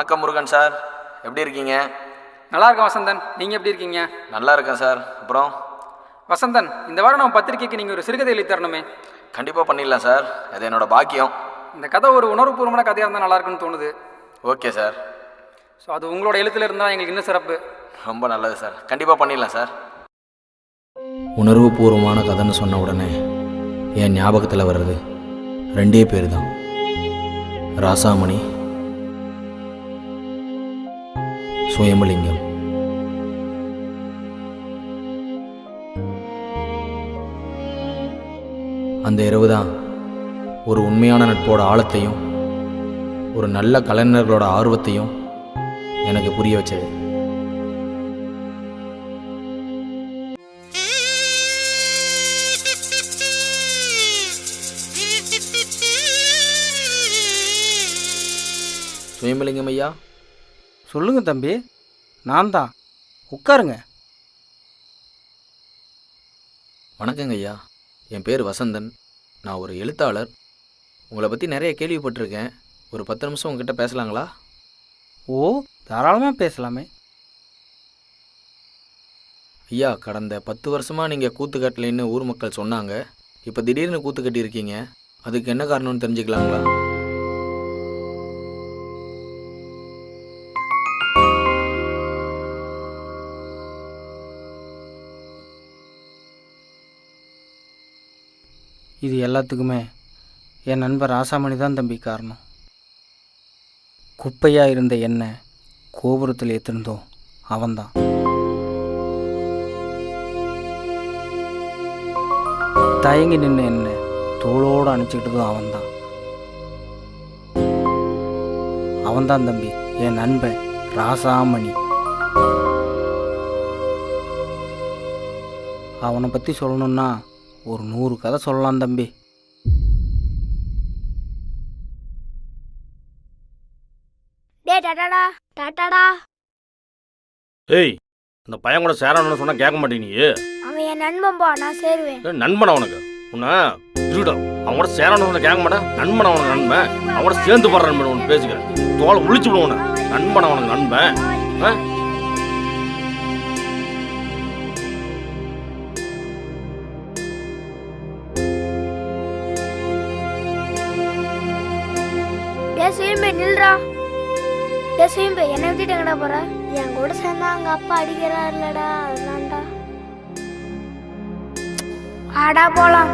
வணக்கம் முருகன் சார். எப்படி இருக்கீங்க? நல்லா இருக்கேன் வசந்தன். நீங்கள் எப்படி இருக்கீங்க? நல்லா இருக்கேன் சார். அப்புறம்? வசந்தன் இந்த வாரம் நம்ம பத்திரிக்கைக்கு நீங்கள் ஒரு சிறுகதை எழுதி தரணுமே. கண்டிப்பாக பண்ணிடலாம் சார். அது என்னோட பாக்கியம். இந்த கதை ஒரு உணர்வுபூர்வமான கதையாக இருந்தால் நல்லா இருக்குன்னு தோணுது. Okay sir. ஸோ அது உங்களோட எழுத்துல இருந்தால் எங்களுக்கு இன்னும் சிறப்பு. ரொம்ப நல்லது சார். கண்டிப்பாக பண்ணிடலாம் சார். உணர்வுபூர்வமான கதைன்னு சொன்ன உடனே என் ஞாபகத்தில் வர்றது ரெண்டே பேர் தான் ராசாமணி சுயமலிங்கம். அந்த இரவு தான் ஒரு உண்மையான நட்போட ஆழத்தையும் ஒரு நல்ல கலைஞர்களோட ஆர்வத்தையும் எனக்கு புரிய வச்சது. சுயமலிங்கம் ஐயா. சொல்லுங்க தம்பி. நான் தான் உட்காருங்க. வணக்கங்க ஐயா என் பேர் வசந்தன். நான் ஒரு எழுத்தாளர். உங்களை பற்றி நிறைய கேள்விப்பட்டிருக்கேன். ஒரு பத்து நிமிஷம் உங்ககிட்ட பேசலாங்களா? ஓ தாராளமாக பேசலாமே. ஐயா கடந்த பத்து வருஷமாக நீங்கள் கூத்து கட்டலைன்னு ஊர் மக்கள் சொன்னாங்க. இப்போ திடீர்னு கூத்து கட்டியிருக்கீங்க. அதுக்கு என்ன காரணம்னு தெரிஞ்சுக்கலாங்களா? இது எல்லாத்துக்குமே என் நண்பர் ராசாமணி தான் தம்பி காரணம். குப்பையாக இருந்த என்ன கோபுரத்தில் ஏற்றிருந்தோம் அவன்தான் தயங்கி நின்று என்ன தோளோடு அணைச்சிக்கிட்டதும் அவன்தான் அவன்தான் தம்பி என் நண்பன் ராசாமணி. அவனை பற்றி சொல்லணுன்னா ஒரு நூறு கதை சொல்லலாம் தம்பி. டேய் டாடாடா ஏய் அந்த பையன் கூட சேரணும்னு சொன்னா கேட்க மாட்டேங்க நீ அவன் என் நண்பன்பா நான் சேருவேன். ஏய், நண்பனா அவனுக்கு உன்ன இருடா அவன் கூட சேரணும்னு சொன்னா கேட்க மாட்டேன். நண்பன் அவனுக்கு நண்பன். அவன் கூட சேர்ந்து போடுற நண்பன் ஒன்று பேசிக்கிறேன். தோலை உளிச்சு விடுவோம் நண்பன் அவனுக்கு நண்பன். ஆ? டேய் சுயம்பே நில்றா. டேய் சுயம்பே என்னை விட்டுட்டு எங்கடா போற? என் கூட சேர்ந்தா அங்க அப்பா அடிக்கிறாருலடா அதுதான்டா ஆடா போலாம்.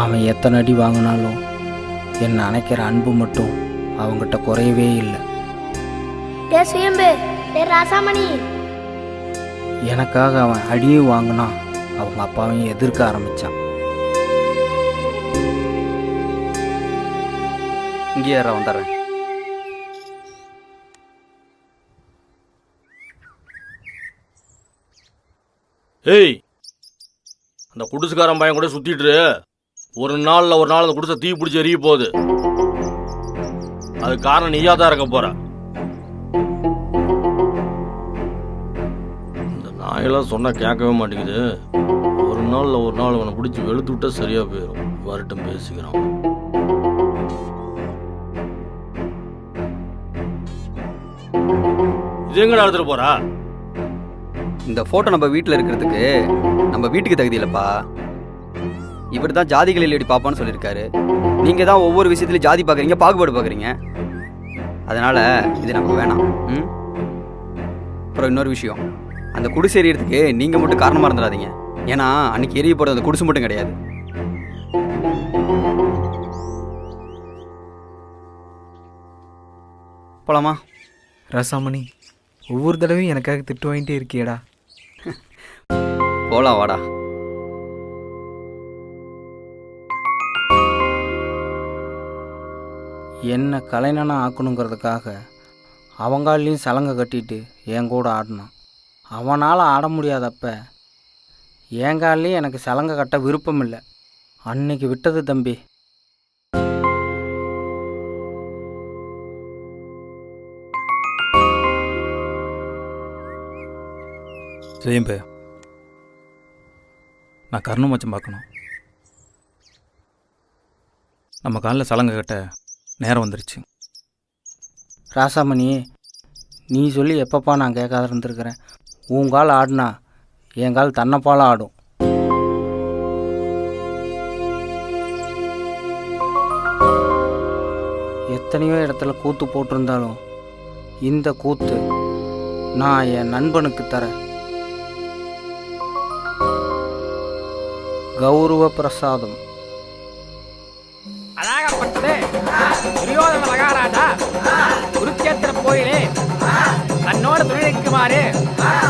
அவன் எத்தனை அடி வாங்கினாலும் என்னை அணைக்கிற அன்பு மட்டும் அவங்கிட்ட குறையவே இல்லை. டேய் சுயம்பே டேய் ராசாமணி. எனக்காக அவன் அடியும் வாங்கினான். அவங்க அப்பாவையும் எதிர்க்க ஆரம்பித்தான் இங்கே ஏற வந்துடுறேன். ஏய் அந்த குடிசுக்காரன் பையன் கூட சுத்திட்டு ஒரு நாள்ல ஒரு நாள் அந்த குடிசை தீ பிடிச்சி எரிய போகுது. அது காரணம் நீயா தான் இருக்க போற. இந்த நாயெல்லாம் சொன்னா கேட்கவே மாட்டேங்குது. ஒரு நாள்ல ஒரு நாள் அவனை பிடிச்சி வெளுத்து விட்டா சரியா போயிடும் வரட்டும் பேசிக்கிறான் எங்கடா எடுத்துட்டு போறா? இந்த ஃபோட்டோ நம்ம வீட்டில் இருக்கிறதுக்கு நம்ம வீட்டுக்கு தகுதி இல்லைப்பா. இவர் தான் ஜாதிகளில் எப்படி பார்ப்பான்னு சொல்லியிருக்காரு. நீங்கள் தான் ஒவ்வொரு விஷயத்துலையும் ஜாதி பார்க்குறீங்க பாகுபாடு பார்க்குறீங்க அதனால் இது நமக்கு வேணாம். ம்? அப்புறம் இன்னொரு விஷயம். அந்த குடிசை எரியறதுக்கு நீங்கள் மட்டும் காரணமாக இருந்துடாதீங்க. ஏன்னா அன்னைக்கு எரிய போகிறது அந்த குடிசை மட்டும் கிடையாது. போலாமா? ரசாமணி ஒவ்வொரு தடவையும் எனக்காக திட்டு வாங்கிட்டே இருக்கியேடா. போலாம் வாடா. என்னை கலைஞனா ஆக்கணுங்கிறதுக்காக அவங்காலையும் சலங்கை கட்டிட்டு என் கூட ஆடினான். அவனால் ஆட முடியாதப்ப என் கால்லையும் எனக்கு சலங்கை கட்ட விருப்பம் இல்லை அன்னைக்கு விட்டது தம்பி. ஜெயம்பு நான் கருணம் மச்சம் பார்க்கணும். நம்ம காலில் சலங்கை கட்ட நேரம் வந்துருச்சு. ராசாமணி நீ சொல்லி எப்பப்பா நான் கேட்காத இருந்திருக்கிறேன். உன் கால் ஆடினா என் கால் தன்னைப்பால ஆடும். எத்தனையோ இடத்துல கூத்து போட்டிருந்தாலும் இந்த கூத்து நான் என் நண்பனுக்கு தரேன். கௌரவ பிரசாதம் அழகப்பட்டது. துரியோதன மகாராஜா குருக்கேத்திர போயிலே தன்னோடு துணைக்குமாறு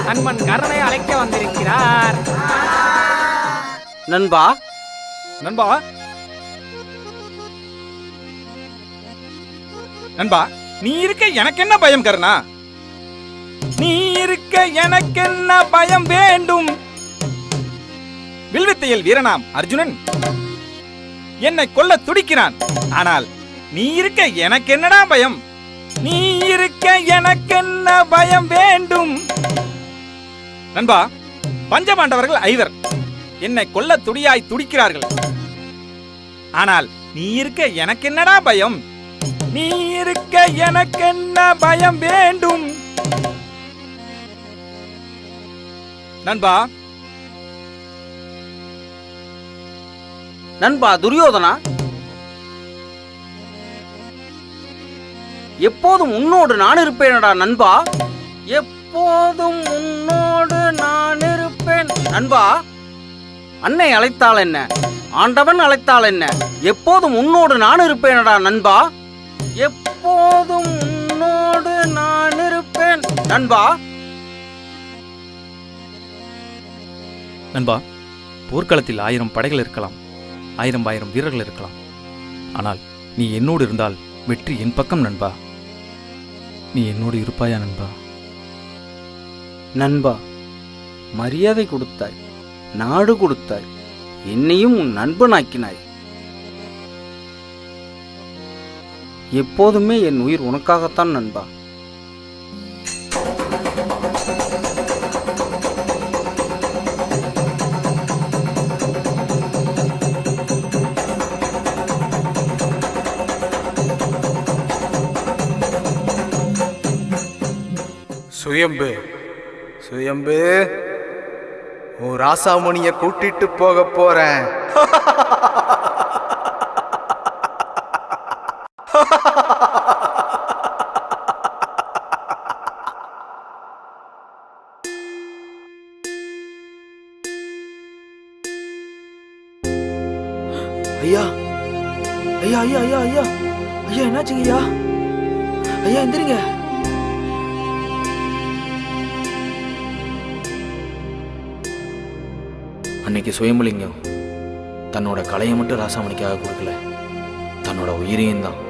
நண்பன் கர்ணனை அழைக்க வந்திருக்கிறார். நண்பா? நண்பா? நண்பா நீ இருக்க எனக்கு என்ன பயம் கருணா? நீ இருக்க எனக்கு என்ன பயம் வேண்டும்? வில்வித்தையில் வீரனாம் அர்ஜுனன் என்னை கொல்ல துடிக்கிறான். ஆனால் நீ இருக்க எனக்கு என்னடா பயம்? நீ இருக்க எனக்கு என்ன பயம் வேண்டும்? நண்பா பஞ்சபாண்டவர்கள் ஐவர். என்னை கொல்ல துடியாய் துடிக்கிறார்கள். ஆனால் நீ இருக்க எனக்கு என்னடா பயம்? நீ இருக்க எனக்கு என்ன பயம் வேண்டும்? நண்பா நண்பா துரியோதனா? எப்போதும் உன்னோடு நான் இருப்பேனடா நண்பா. எப்போதும் உன்னோடு நான் இருப்பேன். நண்பா அன்னை அழைத்தால் என்ன? ஆண்டவன் அழைத்தால் என்ன? எப்போதும் உன்னோடு நான் இருப்பேனடா நண்பா. எப்போதும் உன்னோடு நான் இருப்பேன். நண்பா. நண்பா போர்க்களத்தில் ஆயிரம் படைகள் இருக்கலாம். ஆயிரம் ஆயிரம் வீரர்கள் இருக்கலாம். ஆனால் நீ என்னோடு இருந்தால் வெற்றி என் பக்கம் நண்பா. நீ என்னோடு இருப்பாயா நண்பா? நண்பா மரியாதை கொடுத்தாய் நாடு கொடுத்தாய் என்னையும் உன் நண்பனாக்கினாய். எப்போதுமே என் உயிர் உனக்காகத்தான் நண்பா. சுயம்பு. சுயம்பு. உன் ராசாமணிய கூட்டிட்டு போக போறேன். ஐயா. ஐயா ஐயா ஐயா ஐயா. ஐயா என்னாச்சுங்க ஐயா ஐயா எந்திரிங்க. அன்னைக்கு சுயம்பலிங்கம் தன்னோட கலையை மட்டும் ராசாமணிக்காக கொடுக்கல. தன்னோட உயிரையும் தான்.